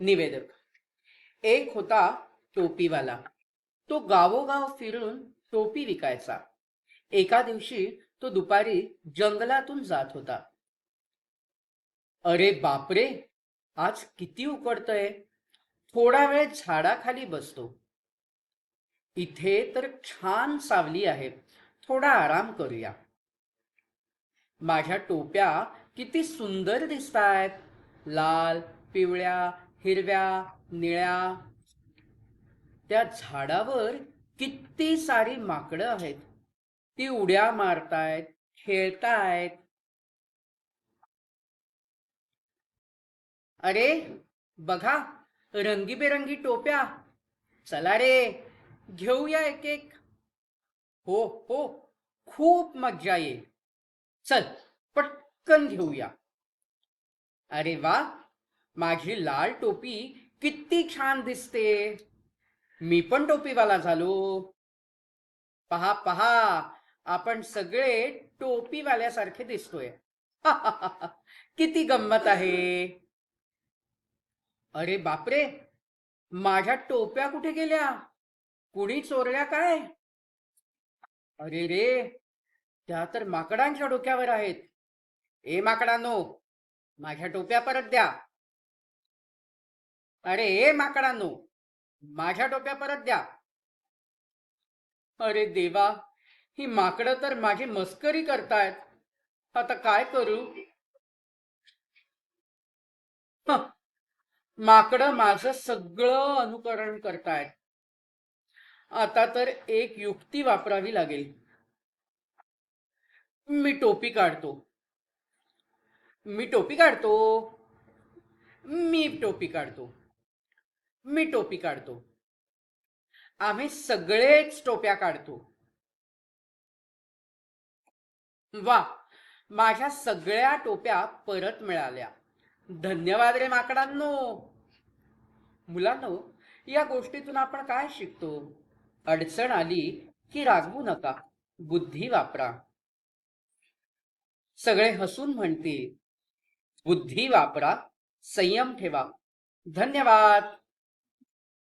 निवेदक. एक होता टोपीवाला. तो गावोगाव फिरून टोपी विकायचा. एका दिवशी तो दुपारी जंगलातून जात होता. अरे बापरे! आज किती उकडतय. थोडा वेळ झाडाखाली बसतो. इथे तर छान सावली आहे. थोडा आराम करूया. माझ्या टोप्या किती सुंदर दिसतायत. लाल पिवळ्या हिरव्या निळ्या त्या झाडावर किती सारी माकडं आहेत. ती उड्या मारतायत खेळतायत. अरे बघा रंगीबेरंगी टोप्या. चला रे घेऊया एक एक हो हो खूप मज्जा येईल. चल पटकन घेऊया. अरे वा माझी लाल टोपी किती छान दिसते. मी पण टोपीवाला झालो. पहा पहा आपण सगळे टोपीवाल्यासारखे दिसतोय. किती गंमत आहे. अरे बापरे माझ्या टोप्या कुठे गेल्या? कुणी चोरल्या काय? अरे रे त्या तर माकडांच्या डोक्यावर आहेत. ए माकडांनो माझ्या टोप्या परत द्या. अरे ए माकडांनो माझ्या टोप्या परत द्या. अरे देवा ही माकडं तर माझी मस्करी करतायत. आता काय करू? माकड माकडं माझं सगळं अनुकरण करतायत. आता तर एक युक्ती वापरावी लागेल. मी टोपी काढतो. मी टोपी काढतो. मी टोपी काढतो. मी टोपी काढतो. आम्ही सगळेच टोप्या काढतो. वा! माझ्या सगळ्या टोप्या परत मिळाल्या. धन्यवाद रे माकडांनो! मुलांनो या गोष्टीतून आपण काय शिकतो? अडचण आली की रागवू नका. बुद्धी वापरा. सगळे हसून म्हणतील बुद्धी वापरा संयम ठेवा. धन्यवाद!